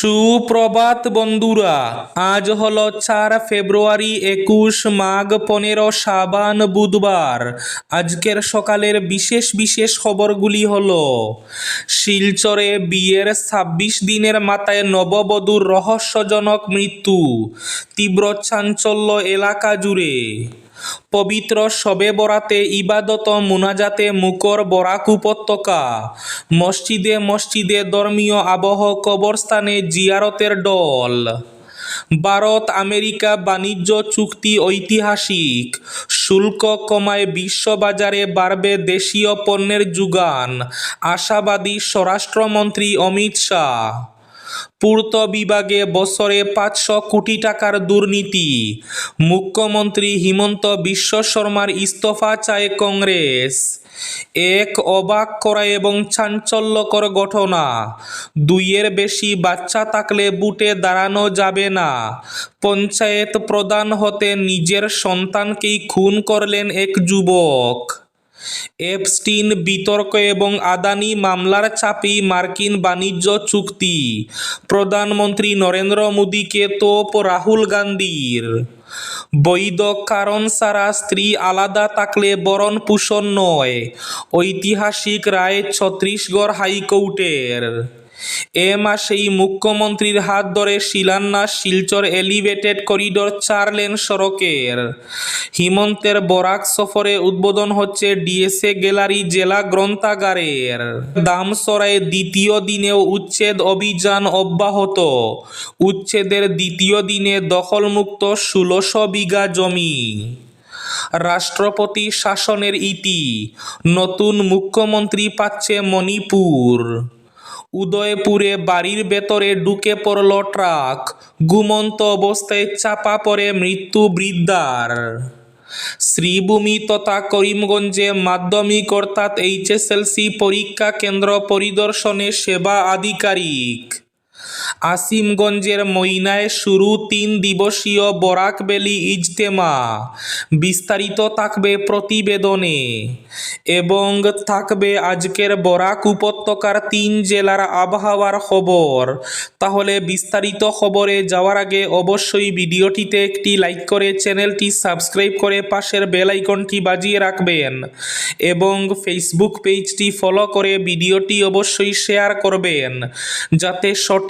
সুপ্রভাত বন্ধুরা, আজ হল চার ফেব্রুয়ারি একুশ মাঘ পনেরো সাবান বুধবার। আজকের সকালের বিশেষ বিশেষ খবরগুলি হল, শিলচরে বিয়ের ছাব্বিশ দিনের মাথায় নববধূর রহস্যজনক মৃত্যু, তীব্র চাঞ্চল্য এলাকা জুড়ে। পবিত্র শবে বরাতে ইবাদত মুনাজাতে মুকর বরাক উপত্যকা। মসজিদে মসজিদে ধর্মীয় আবহ কবরস্থানে জিয়ারতের ডল ভারত, আমেরিকা, বাণিজ্য চুক্তি ঐতিহাসিক। শুল্ক কমায় বিশ্ববাজারে বাড়বে দেশীয় পণ্যের যোগান। আশাবাদী স্বরাষ্ট্রমন্ত্রী অমিত শাহ। পূর্ত বিভাগে বছরে পাঁচশো কোটি টাকার দুর্নীতি। মুখ্যমন্ত্রী হিমন্ত বিশ্ব শর্মার ইস্তফা চায় কংগ্রেস। এক অবাক করা এবং চাঞ্চল্যকর ঘটনা। দুইয়ের বেশি বাচ্চা থাকলে বুটে দাঁড়ানো যাবে না। পঞ্চায়েত প্রধান হতে নিজের সন্তানকেই খুন করলেন এক যুবক। এপস্টিন, বিতর্ক এবং আদানি মামলার চাপেই মার্কিন বাণিজ্য চুক্তি। প্রধানমন্ত্রী নরেন্দ্র মোদীকে তোপ রাহুল গান্ধীর। বৈধ কারণ ছাড়া স্ত্রী আলাদা থাকলে বরণ পোষণ নয়। ঐতিহাসিক রায় ছত্তিশগড় হাইকোর্টের। এ মাসেই মুখ্যমন্ত্রীর হাত ধরে শিলান্যাস, শিলচর এলিভেটেড করিডোর চার লেন সড়কের। হিমন্তের বরাক সফরে উদ্বোধন হচ্ছে ডিএসএ গ্যালারি জেলা গ্রন্থাগারের। দামসরায় দ্বিতীয় দিনেও উচ্ছেদ অভিযান অব্যাহত। উচ্ছেদের দ্বিতীয় দিনে দখলমুক্ত ষোলোশো বিঘা জমি। রাষ্ট্রপতি শাসনের ইতি, নতুন মুখ্যমন্ত্রী পাচ্ছে মণিপুর। উদয়পুরে বাড়ির ভেতরে ঢুকে পড়ল ট্রাক। ঘুমন্ত অবস্থায় চাপা পড়ে মৃত্যু বৃদ্ধার। শ্রীভূমি তথা করিমগঞ্জে মাধ্যমিক অর্থাৎ এইচএসএলসি পরীক্ষা কেন্দ্র পরিদর্শনে সেবা আধিকারিক। আসিমগঞ্জের মইনায় শুরু তিন দিবসীয় বরাকবেলি ইজতেমা। বিস্তারিত থাকবে প্রতিবেদনে। এবং থাকবে আজকের বরাক উপত্যকার তিন জেলার আবহাওয়ার খবর। তাহলে বিস্তারিত খবরে যাওয়ার আগে অবশ্যই ভিডিওটিতে একটি লাইক করে চ্যানেলটি সাবস্ক্রাইব করে পাশের বেল আইকনটি বাজিয়ে রাখবেন। এবং ফেসবুক পেজটি ফলো করে ভিডিওটি অবশ্যই শেয়ার করবেন। যাতে সঠিক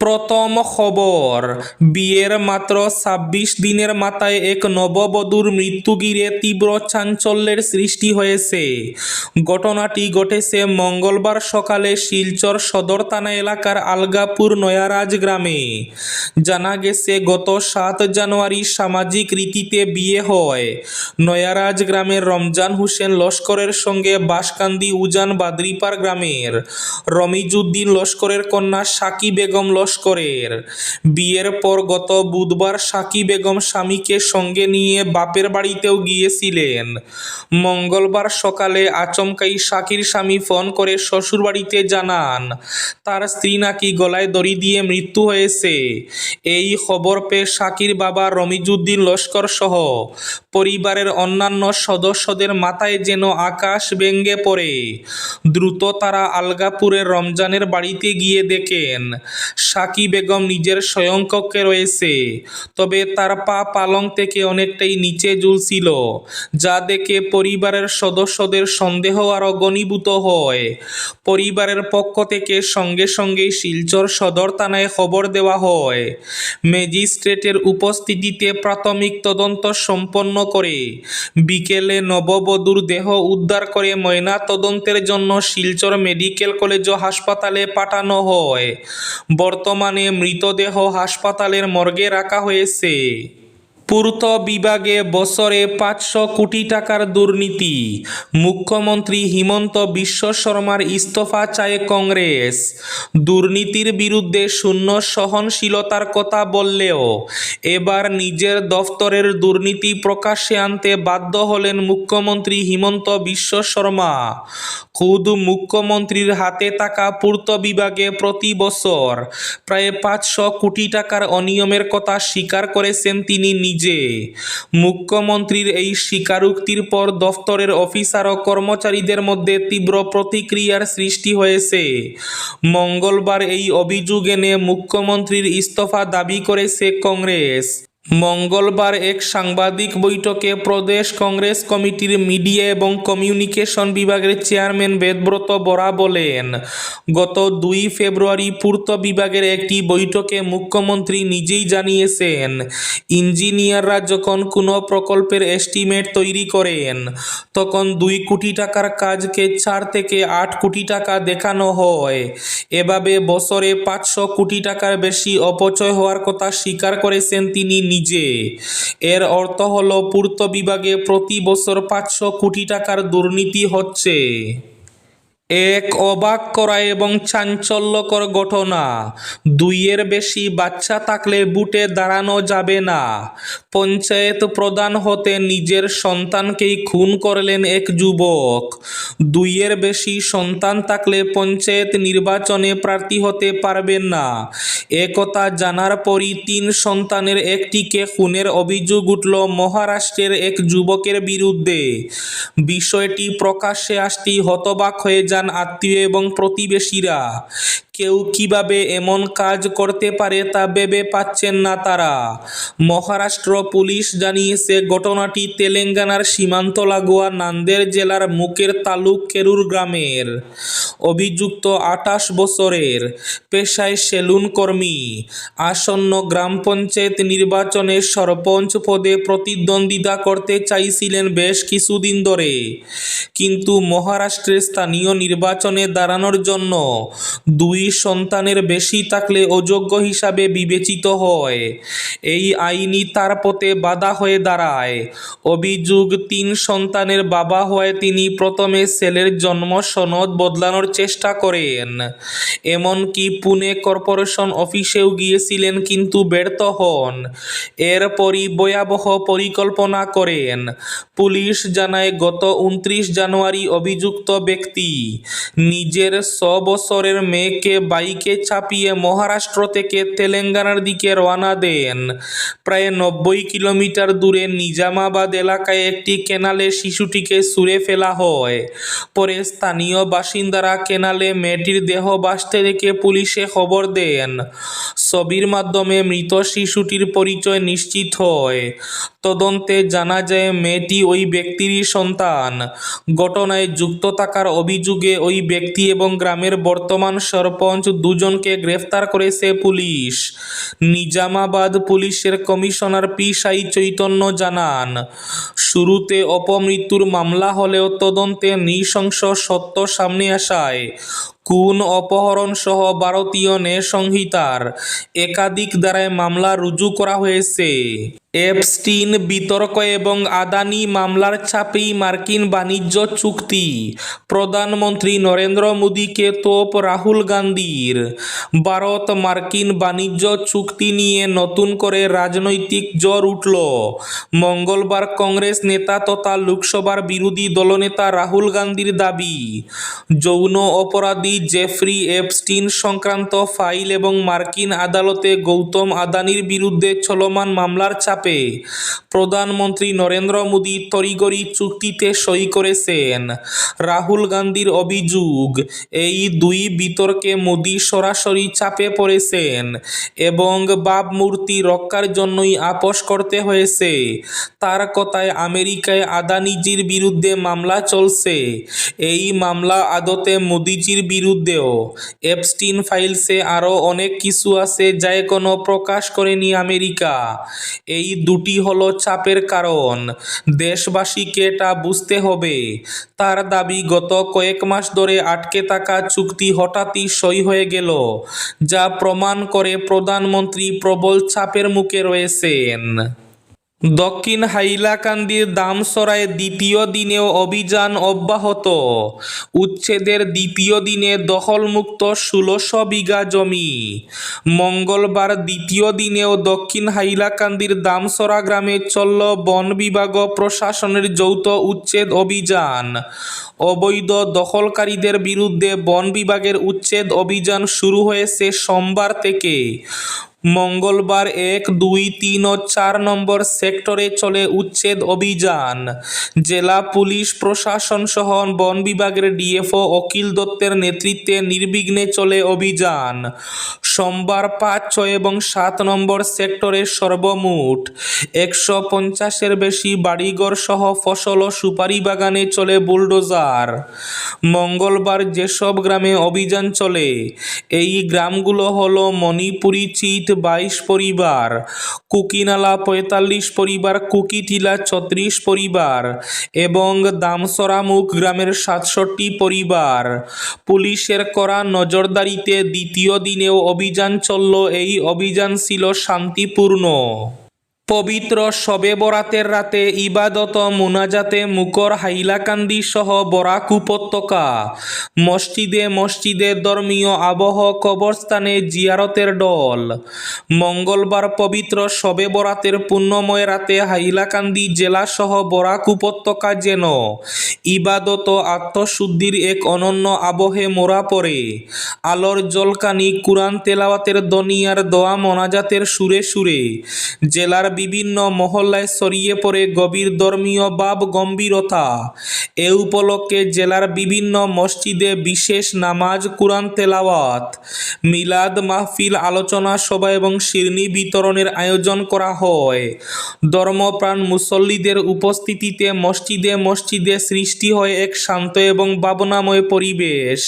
প্রথম খবর, বিয়ের মাত্র ছাব্বিশ দিনের মাথায় এক নববধূর মৃত্যু ঘিরে তীব্র চাঞ্চল্যের সৃষ্টি হয়েছে। ঘটনাটি ঘটেছে মঙ্গলবার সকালে শিলচর সদর থানা এলাকার আলগাপুর নয়ারাজ গ্রামে। জানা গেছে, গত সাত জানুয়ারি সামাজিক রীতিতে বিয়ে হয়। নয়ারাজ গ্রামের রমজান হোসেন লস্করের সঙ্গে বাসকান্দি উজান বাদরিপার গ্রামের। রমিজুদ্দিন লস্করের কন্যা সাকি বেগম লস্করের বিয়ের পর গত বুধবার সাকি বেগম স্বামীকে সঙ্গে নিয়ে বাপের বাড়িতেও গিয়েছিলেন। মঙ্গলবার সকালে আচমকাই সাকির স্বামী ফোন করে শ্বশুরবাড়িতে জানান, তার স্ত্রী নাকি গলায় দড়ি দিয়ে মৃত্যু হয়েছে। এই খবর পেয়ে সাকির বাবা রমিজুদ্দিন লস্কর সহ পরিবারের অন্যান্য সদস্যদের মাথায় যেন আকাশ ভেঙ্গে পড়ে। দ্রুত তারা আলগাপুরের রমজানের বাড়িতে গিয়ে দেখেন সাকি বেগম নিজের স্বয়ংকক্ষে রয়েছে। তবে তার পা পালং থেকে অনেকটাই নিচে ঝুলছিল, যা দেখে পরিবারের সদস্যদের সন্দেহ আরও গণীভূত হয়। পরিবারের পক্ষ থেকে সঙ্গে সঙ্গেই শিলচর সদর থানায় খবর দেওয়া হয়। ম্যাজিস্ট্রেটের উপস্থিতিতে প্রাথমিক তদন্ত সম্পন্ন করে বিকেলে নববধূর দেহ উদ্ধার করে ময়না তদন্তের জন্য শিলচর মেডিকেল কলেজ ও হাসপাতালে পাঠানো হয়। বর্তমানে মৃতদেহ হাসপাতালের মর্গে রাখা হয়েছে। পূর্ত বিভাগে বছরে পাঁচশো কোটি টাকার দুর্নীতি। মুখ্যমন্ত্রী হিমন্ত বিশ্ব শর্মার ইস্তফা চায় কংগ্রেস। দুর্নীতির বিরুদ্ধে শূন্য সহনশীলতার কথা বললেও এবার নিজের দফতরের দুর্নীতি প্রকাশ্যে আনতে বাধ্য হলেন মুখ্যমন্ত্রী হিমন্ত বিশ্ব শর্মা। খুদ মুখ্যমন্ত্রীর হাতে থাকা পূর্ত বিভাগে প্রতি বছর প্রায় পাঁচশো কোটি টাকার অনিয়মের কথা স্বীকার করেছেন তিনি নিজে। মুখ্যমন্ত্রীর এই স্বীকারোক্তির পর দফতরের অফিসার ও কর্মচারীদের মধ্যে তীব্র প্রতিক্রিয়ার সৃষ্টি হয়েছে। মঙ্গলবার এই অভিযোগ এনে মুখ্যমন্ত্রীর ইস্তফা দাবি করেছে কংগ্রেস। মঙ্গলবার এক সাংবাদিক বৈঠকে প্রদেশ কংগ্রেস কমিটির মিডিয়া এবং কমিউনিকেশন বিভাগের চেয়ারম্যান বেদব্রত বরা বলেন, গত দুই ফেব্রুয়ারি পূর্ত বিভাগের একটি বৈঠকে মুখ্যমন্ত্রী নিজেই জানিয়েছেন, ইঞ্জিনিয়াররা যখন কোনো প্রকল্পের এস্টিমেট তৈরি করেন, তখন দুই কোটি টাকার কাজকে চার থেকে আট কোটি টাকা দেখানো হয়। এভাবে বছরে পাঁচশো কোটি টাকার বেশি অপচয় হওয়ার কথা স্বীকার করেছেন তিনি নিজে। এর অর্থ হল পূর্ত বিভাগে প্রতি বছর পাঁচশো কোটি টাকার দুর্নীতি হচ্ছে। এক অবাক করা এবং চাঞ্চল্যকর ঘটনা। দুইয়ের বেশি বাচ্চা থাকলে বুটে দাঁড়ানো যাবে না। পঞ্চায়েত প্রধান হতে নিজের সন্তানকেই খুন করলেন এক যুবক। দুইয়ের বেশি সন্তান থাকলে পঞ্চায়েত নির্বাচনে প্রার্থী হতে পারবেন না। একথা জানার পরই তিন সন্তানের একটিকে খুনের অভিযোগ উঠল মহারাষ্ট্রের এক যুবকের বিরুদ্ধে। বিষয়টি প্রকাশ্যে আসতেই হতবাক হয়ে যান আত্মীয় এবং প্রতিবেশীরা। কেউ কীভাবে এমন কাজ করতে পারে তা ভেবে পাচ্ছেন না তারা। মহারাষ্ট্র পুলিশ জানিয়েছে, ঘটনাটি তেলেঙ্গানার সীমান্ত লাগোয়া নান্দের জেলার মুকের তালুক কেরুর গ্রামের। অভিযুক্ত আঠাশ বছরের পেশায় সেলুন কর্মী। আসন্ন গ্রাম পঞ্চায়েত নির্বাচনে সরপঞ্চ পদে প্রতিদ্বন্দ্বিতা করতে চাইছিলেন বেশ কিছুদিন ধরে। কিন্তু মহারাষ্ট্রের স্থানীয় নির্বাচনে দাঁড়ানোর জন্য। দুই সন্তানের বেশি থাকলে অযোগ্য হিসাবে বিবেচিত হয়। এই আইনই তার পথে বাধা হয়ে দাঁড়ায়। অভিযোগ, তিন সন্তানের বাবা হওয়ায় তিনি প্রথমে ছেলের জন্ম সনদ বদলানোর চেষ্টা করেন। এমনকি পুনে কর্পোরেশন অফিসেও গিয়েছিলেন কিন্তু ব্যর্থ হন। এরপরই ভয়াবহ পরিকল্পনা করেন। পুলিশ জানায়, গত উনত্রিশ জানুয়ারি অভিযুক্ত ব্যক্তি নিজের বছরের মেয়েকে বাইকে চাপিয়ে মহারাষ্ট্র থেকে তেলেঙ্গানার দিকে রওনা দেন। প্রায় নব্বই কিলোমিটার দূরে নিজামাবাদ এলাকায় একটি কেনালে শিশুটিকে ছুঁড়ে ফেলা হয়। পরে স্থানীয় বাসিন্দারা কেনালে মেয়েটির দেহ ভাসতে দেখে পুলিশে খবর দেন। ছবির মাধ্যমে মৃত শিশুটির পরিচয় নিশ্চিত হয়। তদন্তে জানা যায়, মেয়েটি ওই ব্যক্তিরই সন্তান। ঘটনায় যুক্ত থাকার অভিযোগে ওই ব্যক্তি এবং গ্রামের বর্তমান সরপঞ্চ দুজনকে গ্রেফতার করেছে পুলিশ। নিজামাবাদ পুলিশের কমিশনার পি. সাই. চৈতন্য জানান, শুরুতে অপমৃত্যুর মামলা হলেও তদন্তে নৃশংস সত্য সামনে আসায় খুন অপহরণ সহ ভারতীয় ন্যায় সংহিতার একাধিক দ্বারায় মামলা রুজু করা হয়েছে। এপস্টিন, বিতর্ক এবং আদানি মামলার চাপেই মার্কিন বাণিজ্য চুক্তি। প্রধানমন্ত্রী নরেন্দ্র মোদীকে তোপ রাহুল গান্ধীর। ভারত মার্কিন বাণিজ্য চুক্তি নিয়ে নতুন করে রাজনৈতিক জ্বর উঠল। মঙ্গলবার কংগ্রেস নেতা তথা লোকসভার বিরোধী দলনেতা রাহুল গান্ধীর দাবি, যৌন অপরাধী জেফ্রি এপস্টিন সংক্রান্ত ফাইল এবং মার্কিন আদালতে গৌতম আদানির বিরুদ্ধে চলমান মামলার চাপে প্রধানমন্ত্রী নরেন্দ্র মোদী তড়িগড়ি চুক্তিতে সই করেছেন। রাহুল গান্ধীর অভিযোগ, এই দুই বিতর্কে মোদী সরাসরি চাপে পড়েছেন এবং ভাবমূর্তি রক্ষার জন্যই আপোষ করতে হয়েছে। তার কথায় আমেরিকায় আদানিজির বিরুদ্ধে মামলা চলছে। এই মামলা আদতে মোদিজির বিরুদ্ধেও। এপস্টিন ফাইলসে আরও অনেক কিছু আছে যা এখনও প্রকাশ করেনি আমেরিকা। এই দুটি হলো চাপের কারণ। দেশবাসীকে এটা বুঝতে হবে। তার দাবি, গত কয়েক মাস ধরে আটকে থাকা চুক্তি হঠাৎই সই হয়ে গেল, যা প্রমাণ করে প্রধানমন্ত্রী প্রবল চাপের মুখে রয়েছেন। দক্ষিণ হাইলাকান্দির দামসরায় দ্বিতীয় দিনেও অভিযান অব্যাহত। উচ্ছেদের দ্বিতীয় দিনে দখলমুক্ত ষোলোশো বিঘা জমি। মঙ্গলবার দ্বিতীয় দিনেও দক্ষিণ হাইলাকান্দির দামসরা গ্রামে চলল বন বিভাগ প্রশাসনের যৌথ উচ্ছেদ অভিযান। অবৈধ দখলকারীদের বিরুদ্ধে বন বিভাগের উচ্ছেদ অভিযান শুরু হয়েছে সোমবার থেকে। মঙ্গলবার এক, দুই, তিন ও চার নম্বর সেক্টরে চলে উচ্ছেদ অভিযান। জেলা পুলিশ প্রশাসন সহ বন বিভাগের ডিএফও অখিল দত্তের নেতৃত্বে নির্বিঘ্নে চলে অভিযান। সোমবার পাঁচ, ছয় এবং সাত নম্বর সেক্টরে সর্বমোট একশো পঞ্চাশের বেশি বাড়িঘর সহ ফসল ও সুপারি বাগানে চলে বুলডোজার। মঙ্গলবার যেসব গ্রামে অভিযান চলে, এই গ্রামগুলো হলো মণিপুরি চিত বাইশ পরিবার, কুকিনালা পঁয়তাল্লিশ পরিবার, কুকিটিলা ছত্রিশ পরিবার এবং দামসরামুখ গ্রামের সাতষট্টি পরিবার। পুলিশের করা নজরদারিতে দ্বিতীয় দিনেও অভিযান চলল। এই অভিযান ছিল শান্তিপূর্ণ। পবিত্র শবে বরাতের রাতে ইবাদত মুনাজাতে মুকর হাইলাকান্দি সহ বরাক উপত্যকা। মসজিদে মসজিদে ধর্মীয় আবহ কবরস্থানে জিয়ারতের দল। মঙ্গলবার পবিত্র শবে বরাতের পুণ্যময় রাতে হাইলাকান্দি জেলা সহ বরাক উপত্যকা যেন ইবাদত আত্মশুদ্ধির এক অনন্য আবহে মোড়া পড়ে। আলোর জলকানি, কুরআন তেলাওয়াতের দনিয়ার দোয়া, মোনাজাতের সুরে সুরে। জেলার বিভিন্ন মহল্লায় ছড়িয়ে পড়ে গভীর ধর্মীয় ভাব গম্ভীরতা। এ উপলক্ষে জেলার বিভিন্ন মসজিদে বিশেষ নামাজ, কুরআন, তেলাওয়াত, মিলাদ মাহফিল, আলোচনা সভা এবং শিরনি বিতরণের আয়োজন করা হয়। ধর্মপ্রাণ মুসল্লিদের উপস্থিতিতে মসজিদে মসজিদে সৃষ্টি হয় এক শান্ত এবং ভাবনাময় পরিবেশ।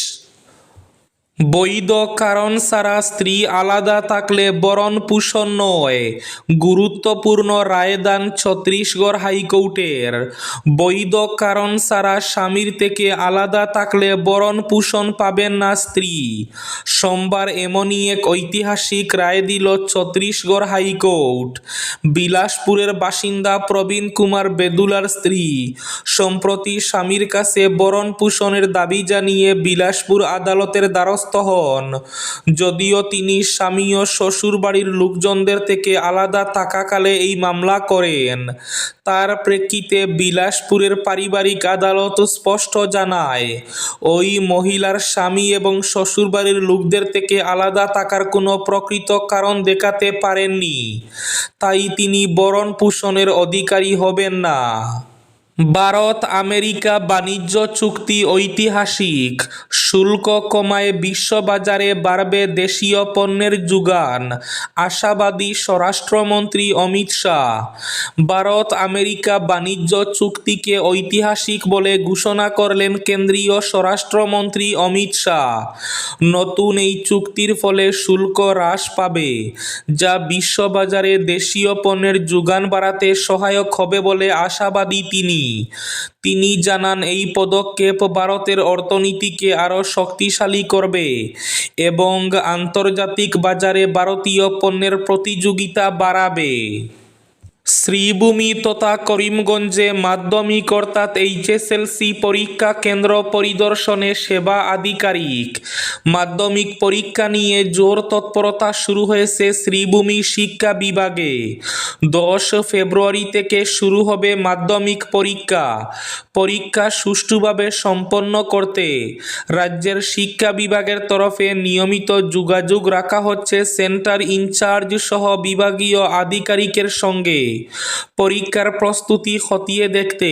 বৈধ কারণ ছাড়া স্ত্রী আলাদা থাকলে বরণ পোষণ নয়। গুরুত্বপূর্ণ রায়দান ছত্রিশগড় হাইকোর্টের। বৈধ কারণ ছাড়া স্বামীর থেকে আলাদা থাকলে বরণ পোষণ পাবেন না স্ত্রী। সোমবার এমনই এক ঐতিহাসিক রায় দিল ছত্রিশগড় হাইকোর্ট। বিলাসপুরের বাসিন্দা প্রবীণ কুমার বেদুলার স্ত্রী। সম্প্রতি স্বামীর কাছে বরণ পোষণের দাবি জানিয়ে বিলাসপুর আদালতের দ্বারস্থ হন। যদিও তিনি স্বামী ও শ্বশুরবাড়ির লোকজনদের থেকে আলাদা থাকাকালে এই মামলা করেন। তার প্রেক্ষিতে বিলাসপুরের পারিবারিক আদালত স্পষ্ট জানায়, ওই মহিলার স্বামী এবং শ্বশুরবাড়ির লোকদের থেকে আলাদা থাকার কোনো প্রকৃত কারণ দেখাতে পারেননি। তাই তিনি বরণ পোষণের অধিকারী হবেন না। ভারত, আমেরিকা, বাণিজ্য, চুক্তি, ঐতিহাসিক, শুল্ক কমায় বিশ্ববাজারে বাড়বে দেশীয় পণ্যের যোগান, আশাবাদী স্বরাষ্ট্রমন্ত্রী অমিত শাহ। ভারত, আমেরিকা, বাণিজ্য চুক্তিকে ঐতিহাসিক বলে ঘোষণা করলেন কেন্দ্রীয় স্বরাষ্ট্রমন্ত্রী অমিত শাহ। নতুন এই চুক্তির ফলে শুল্ক হ্রাস পাবে, যা বিশ্ববাজারে দেশীয় পণ্যের যোগান বাড়াতে সহায়ক হবে বলে আশাবাদী তিনি। তিনি জানান, এই পদক্ষেপ ভারতের অর্থনীতিকে আরও শক্তিশালী করবে এবং আন্তর্জাতিক বাজারে ভারতীয় পণ্যের প্রতিযোগিতা বাড়াবে। শ্রীভূমি তথা করিমগঞ্জে মাধ্যমিক অর্থাৎ এইচএসএলসি পরীক্ষা কেন্দ্র পরিদর্শনে সেবা আধিকারিক। মাধ্যমিক পরীক্ষা নিয়ে জোর তৎপরতা শুরু হয়েছে শ্রীভূমি শিক্ষা বিভাগে। দশ ফেব্রুয়ারি থেকে শুরু হবে মাধ্যমিক পরীক্ষা। পরীক্ষা সুষ্ঠুভাবে সম্পন্ন করতে রাজ্যের শিক্ষা বিভাগের তরফে নিয়মিত যোগাযোগ রাখা হচ্ছে সেন্টার ইনচার্জ সহ বিভাগীয় আধিকারিকের সঙ্গে। পরীক্ষার প্রস্তুতি খতিয়ে দেখতে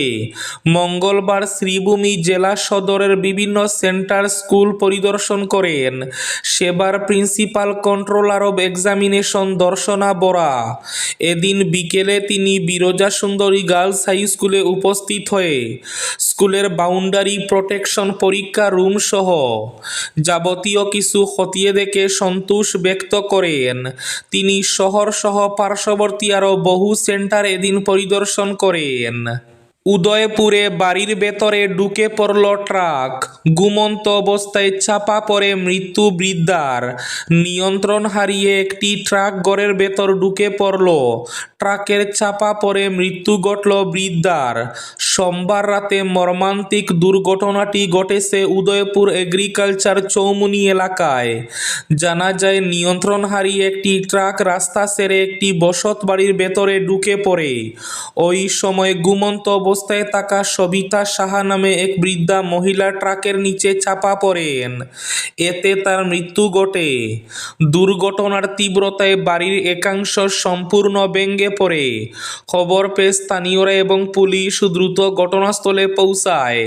মঙ্গলবার শ্রীভূমি জেলা সদরের বিভিন্ন সেন্টার স্কুল পরিদর্শন করেন। সেবার principal controller of examination Darshana Bora. এদিন বিকেলে তিনি বিরজা সুন্দরী গার্লস হাই স্কুলে উপস্থিত হয়ে স্কুলের বাউন্ডারি প্রোটেকশন পরীক্ষা রুম সহ যাবতীয় কিছু খতিয়ে দেখে সন্তোষ ব্যক্ত করেন। তিনি শহর সহ পার্শ্ববর্তী আরও বহু সেন্টার এদিন পরিদর্শন করেন। উদয়পুরে বাড়ির ভেতরে ঢুকে পড়ল ট্রাক। ঘুমন্ত অবস্থায় চাপা পড়ে মৃত্যু বৃদ্ধার। নিয়ন্ত্রণ হারিয়ে একটি ট্রাক ঘরের ভেতর ঢুকে পড়ল। ট্রাকের চাপা পড়ে মৃত্যু ঘটল বৃদ্ধার। সোমবার রাতে মর্মান্তিক দুর্ঘটনাটি ঘটেছে উদয়পুর এগ্রিকালচার চৌমুনি এলাকায়। জানা যায়, নিয়ন্ত্রণ হারিয়ে একটি ট্রাক রাস্তা সেরে একটি বসত বাড়ির ভেতরে ঢুকে পড়ে। ওই সময় ঘুমন্ত অবস্থায় থাকা সবিতা সাহা নামে এক বৃদ্ধা মহিলা ট্রাকের নিচে চাপা পড়েন। এতে তার মৃত্যু ঘটে। দুর্ঘটনার তীব্রতায় বাড়ির একাংশ সম্পূর্ণ ভেঙে পড়ে। খবর পেয়ে স্থানীয়রা এবং পুলিশ দ্রুত ঘটনাস্থলে পৌঁছায়।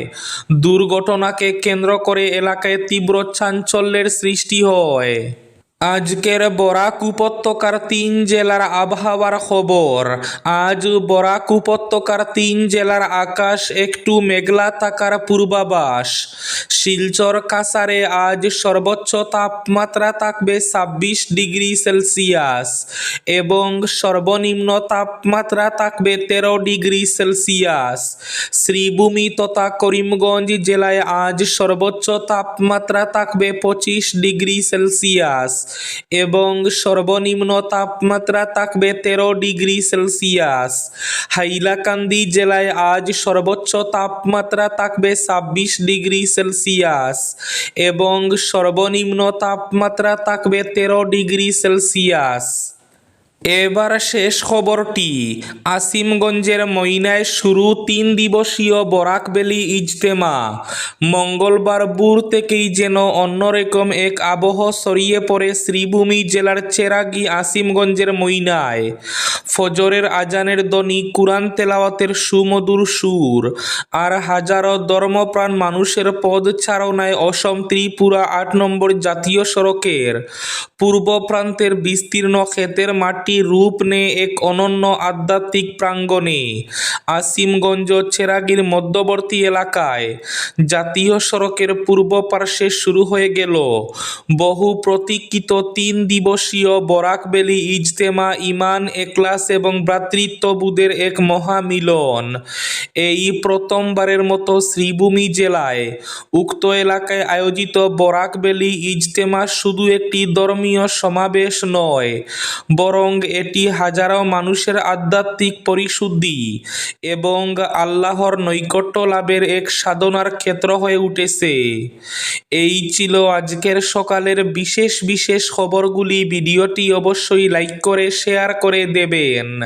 দুর্ঘটনাকে কেন্দ্র করে এলাকায় তীব্র চাঞ্চল্যের সৃষ্টি হয়। আজকের বরাক উপত্যকার তিন জেলার আবহাওয়ার খবর। আজ বরাক উপত্যকার তিন জেলার আকাশ একটু মেঘলা থাকার পূর্বাভাস। শিলচর কাসারে আজ সর্বোচ্চ তাপমাত্রা থাকবে ছাব্বিশ ডিগ্রি সেলসিয়াস এবং সর্বনিম্ন তাপমাত্রা থাকবে তেরো ডিগ্রি সেলসিয়াস। শ্রীভূমি তথা করিমগঞ্জ জেলায় আজ সর্বোচ্চ তাপমাত্রা থাকবে পঁচিশ ডিগ্রি সেলসিয়াস এবং সর্বনিম্ন তাপমাত্রা থাকবে তেরো ডিগ্রি সেলসিয়াস। হাইলাকান্দি জেলায় আজ সর্বোচ্চ তাপমাত্রা থাকবে ছাব্বিশ ডিগ্রি সেলসিয়াস। এবং সর্বনিম্ন তাপমাত্রা থাকবে তেরো ডিগ্রি সেলসিয়াস এবার শেষ খবরটি। আসিমগঞ্জের মইনায় শুরু তিন দিবসীয় বরাকবেলি ইজতেমা। মঙ্গলবার বুর থেকেই যেন অন্যরকম এক আবহ সরিয়ে পড়ে শ্রীভূমি জেলার চেরাগি আসিমগঞ্জের মইনায় ফজরের আজানের দনি, কুরআন তেলাওয়াতের সুমধুর সুর আর হাজারো ধর্মপ্রাণ মানুষের পদ ছাড়নায় অসম ত্রিপুরা আট নম্বর জাতীয় সড়কের পূর্ব প্রান্তের বিস্তীর্ণ ক্ষেতের মাটি রূপ নেয় এক অনন্য আধ্যাত্মিক প্রাঙ্গণে আসিমগঞ্জ চেরাগির মধ্যবর্তী এলাকায়। জাতীয় সড়কের পূর্ব পার্শ্বে শুরু হয়ে গেল বহু প্রতীক্ষিত তিন দিবসীয় বরাকবেলি ইজতেমা ইমান এক্লাস এবং ভ্রাতৃত্ববোধের এক মহামিলন। এই প্রথমবারের মতো শ্রীভূমি জেলায় উক্ত এলাকায় আয়োজিত বরাকবেলি ইজতেমা শুধু একটি ধর্মীয় সমাবেশ নয়, বরং এটি হাজারো মানুষের আধ্যাত্মিক পরিশুদ্ধি এবং আল্লাহর নৈকট্য লাভের এক সাধনার ক্ষেত্র হয়ে উঠেছে। এই ছিল আজকের সকালের বিশেষ বিশেষ খবরগুলি। ভিডিওটি অবশ্যই লাইক করে, শেয়ার করে দেবেন।